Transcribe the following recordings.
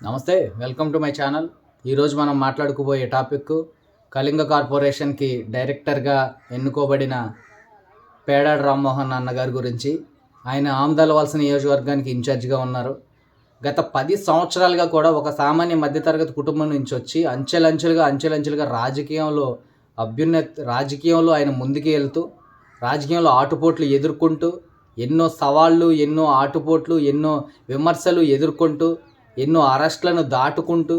నమస్తే welcome to my channel. ఈరోజు మనం మాట్లాడుకోబోయే టాపిక్ కళింగ కార్పొరేషన్కి డైరెక్టర్గా ఎన్నుకోబడిన పేడాడు రామ్మోహన్ అన్న గారి గురించి. ఆయన ఆమదాల నియోజకవర్గానికి ఇన్ఛార్జిగా ఉన్నారు. గత పది సంవత్సరాలుగా కూడా ఒక సామాన్య మధ్యతరగతి కుటుంబం నుంచి వచ్చి అంచెలంచెలుగా అంచెలంచెలుగా రాజకీయంలో అభ్యున్నత రాజకీయంలో ఆయన ముందుకు వెళ్తూ రాజకీయంలో ఆటుపోట్లు ఎదుర్కొంటూ ఎన్నో సవాళ్ళు ఎన్నో ఆటుపోట్లు ఎన్నో విమర్శలు ఎదుర్కొంటూ ఎన్నో అరెస్టులను దాటుకుంటూ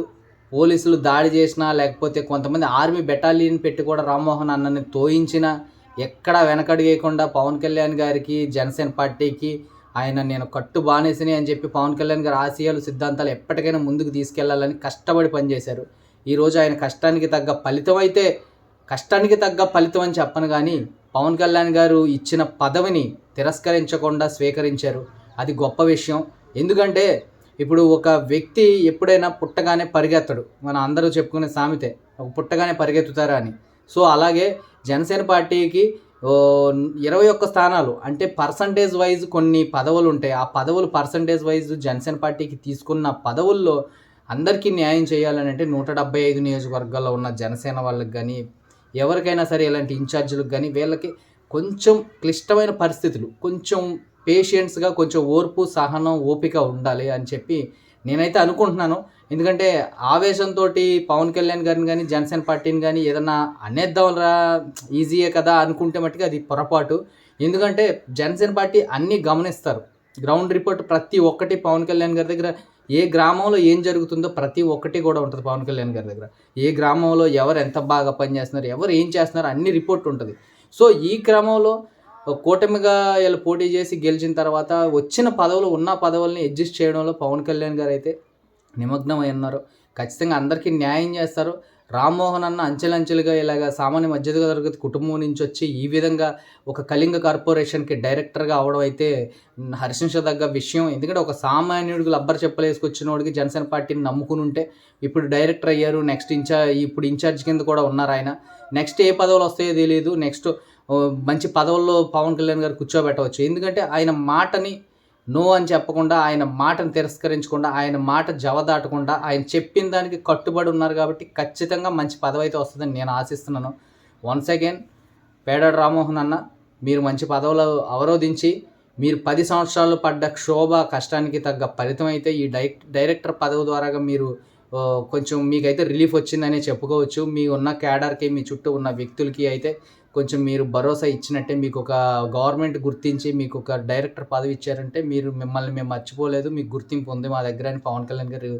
పోలీసులు దాడి చేసినా లేకపోతే కొంతమంది ఆర్మీ బెటాలియన్ పెట్టి కూడా రామ్మోహన్ అన్నని తోయించిన ఎక్కడా వెనకడిగేయకుండా పవన్ కళ్యాణ్ గారికి జనసేన పార్టీకి ఆయన నేను కట్టు బానేసిని అని చెప్పి పవన్ కళ్యాణ్ గారి ఆశయాలు సిద్ధాంతాలు ఎప్పటికైనా ముందుకు తీసుకెళ్ళాలని కష్టపడి పనిచేశారు. ఈరోజు ఆయన కష్టానికి తగ్గ ఫలితం అయితే కష్టానికి తగ్గ ఫలితం అని చెప్పను కానీ పవన్ కళ్యాణ్ గారు ఇచ్చిన పదవిని తిరస్కరించకుండా స్వీకరించారు. అది గొప్ప విషయం. ఎందుకంటే ఇప్పుడు ఒక వ్యక్తి ఎప్పుడైనా పుట్టగానే పరిగెత్తడు. మన అందరూ చెప్పుకునే సామెతే ఒక పుట్టగానే పరిగెత్తుతారా అని. సో అలాగే జనసేన పార్టీకి ఇరవై ఒక్క స్థానాలు అంటే పర్సంటేజ్ వైజ్ కొన్ని పదవులు ఉంటాయి. ఆ పదవులు పర్సంటేజ్ వైజ్ జనసేన పార్టీకి తీసుకున్న పదవుల్లో అందరికీ న్యాయం చేయాలని అంటే నూట డెబ్బై ఐదు నియోజకవర్గాల్లో ఉన్న జనసేన వాళ్ళకి కానీ ఎవరికైనా సరే ఇలాంటి ఇన్ఛార్జీలకు కానీ వీళ్ళకి కొంచెం క్లిష్టమైన పరిస్థితులు కొంచెం పేషెంట్స్గా కొంచెం ఓర్పు సహనం ఓపిక ఉండాలి అని చెప్పి నేనైతే అనుకుంటున్నాను. ఎందుకంటే ఆవేశంతో పవన్ కళ్యాణ్ గారిని కానీ జనసేన పార్టీని కానీ ఏదన్నా అనేద్దాంరా ఈజీయే కదా అనుకుంటే మట్టుకు అది పొరపాటు. ఎందుకంటే జనసేన పార్టీ అన్నీ గమనిస్తారు. గ్రౌండ్ రిపోర్ట్ ప్రతి ఒక్కటి పవన్ కళ్యాణ్ గారి దగ్గర ఏ గ్రామంలో ఏం జరుగుతుందో ప్రతి ఒక్కటి కూడా ఉంటుంది పవన్ కళ్యాణ్ గారి దగ్గర. ఏ గ్రామంలో ఎవరు ఎంత బాగా పనిచేస్తున్నారు ఎవరు ఏం చేస్తున్నారు అన్ని రిపోర్ట్ ఉంటుంది. సో ఈ క్రమంలో కూటమిగా వీళ్ళు పోటీ చేసి గెలిచిన తర్వాత వచ్చిన పదవులు ఉన్న పదవుల్ని అడ్జస్ట్ చేయడంలో పవన్ కళ్యాణ్ గారు అయితే నిమగ్నమై ఉన్నారు. ఖచ్చితంగా అందరికీ న్యాయం చేస్తారు. రామ్మోహన్ అన్న అంచెలంచెలుగా ఇలాగ సామాన్య మధ్యతరగతి తరగతి కుటుంబం నుంచి వచ్చి ఈ విధంగా ఒక కళింగ కార్పొరేషన్కి డైరెక్టర్గా అవడం అయితే హర్షించదగ్గ విషయం. ఎందుకంటే ఒక సామాన్యుడికి లబ్బర్ చెప్పలేసుకొచ్చిన వాడికి జనసేన పార్టీని నమ్ముకుని ఉంటే ఇప్పుడు డైరెక్టర్ అయ్యారు నెక్స్ట్ ఇన్ఛార్జ్ ఇప్పుడు ఇన్ఛార్జ్ కింద కూడా ఉన్నారు ఆయన. నెక్స్ట్ ఏ పదవులు వస్తాయో తెలియదు నెక్స్ట్ మంచి పదవుల్లో పవన్ కళ్యాణ్ గారు కూర్చోబెట్టవచ్చు. ఎందుకంటే ఆయన మాటని నో అని చెప్పకుండా ఆయన మాటను తిరస్కరించకుండా ఆయన మాట జవదాటకుండా ఆయన చెప్పిన దానికి కట్టుబడి ఉన్నారు కాబట్టి ఖచ్చితంగా మంచి పదవి అయితే వస్తుందని నేను ఆశిస్తున్నాను. వన్స్ అగైన్ పేడాడు రామ్మోహన్ అన్న మీరు మంచి పదవులు అవరోధించి మీరు పది సంవత్సరాలు పడ్డ క్షోభ కష్టానికి తగ్గ ఫలితం అయితే ఈ డై డైరెక్టర్ పదవి ద్వారాగా మీరు కొంచెం మీకైతే రిలీఫ్ వచ్చిందనే చెప్పుకోవచ్చు. మీ ఉన్న క్యాడర్కి మీ చుట్టూ ఉన్న వ్యక్తులకి అయితే కొంచెం మీరు భరోసా ఇచ్చినట్టే మీకు ఒక గవర్నమెంట్ గుర్తించి మీకు ఒక డైరెక్టర్ పదవి ఇచ్చారంటే మీరు మిమ్మల్ని మేము మర్చిపోలేదు. మీకు గుర్తింపు ఉంది మా దగ్గర అని పవన్ కళ్యాణ్ గారు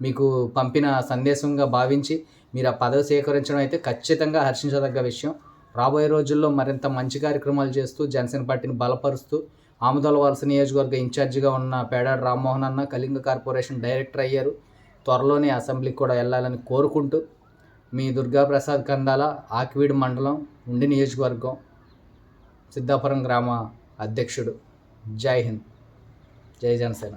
మీకు పంపిన సందేశంగా భావించి మీరు ఆ పదవి సేకరించడం అయితే ఖచ్చితంగా హర్షించదగ్గ విషయం. రాబోయే రోజుల్లో మరింత మంచి కార్యక్రమాలు చేస్తూ జనసేన పార్టీని బలపరుస్తూ ఆముదల వలస నియోజకవర్గ ఇన్ఛార్జిగా ఉన్న పేడాడు రామ్మోహన్ అన్న కళింగ కార్పొరేషన్ డైరెక్టర్ అయ్యారు. త్వరలోనే అసెంబ్లీకి కూడా వెళ్ళాలని కోరుకుంటూ మీ దుర్గాప్రసాద్ కందాల ఆకివీడు మండలం ఉండి నియోజకవర్గం సిద్ధాపురం గ్రామ అధ్యక్షుడు. జై హింద్. జై జనసేన.